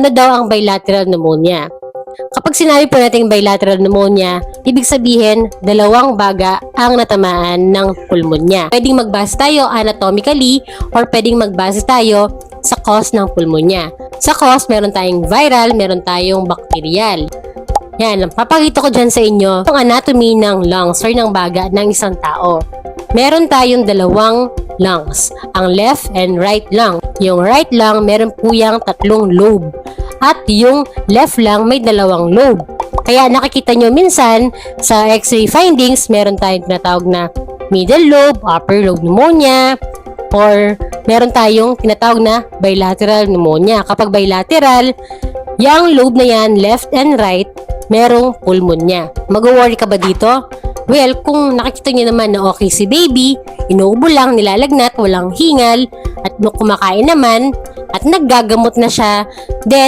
Ano daw ang bilateral pneumonia? Kapag sinabi po natin bilateral pneumonia, ibig sabihin dalawang baga ang natamaan ng pulmonya. Pwedeng magbase tayo anatomically or pwedeng magbase tayo sa cause ng pulmonya. Sa cause, meron tayong viral, meron tayong bacterial. Yan, papakita ko dyan sa inyo ang anatomy ng lungs or ng baga ng isang tao. Meron tayong dalawang lungs, ang left and right lung. Yung right lung, meron po yung tatlong lobe. At yung left lung, may dalawang lobe. Kaya nakikita nyo minsan sa x-ray findings, meron tayong tinatawag na middle lobe, upper lobe pneumonia, or meron tayong tinatawag na bilateral pneumonia. Kapag bilateral, yung lobe na yan, left and right, merong pulmonya. Mag-worry ka ba dito? Well, kung nakikita niyo naman na okay si baby, inuubo lang, nilalagnat, walang hingal, at kumakain naman, at naggagamot na siya, then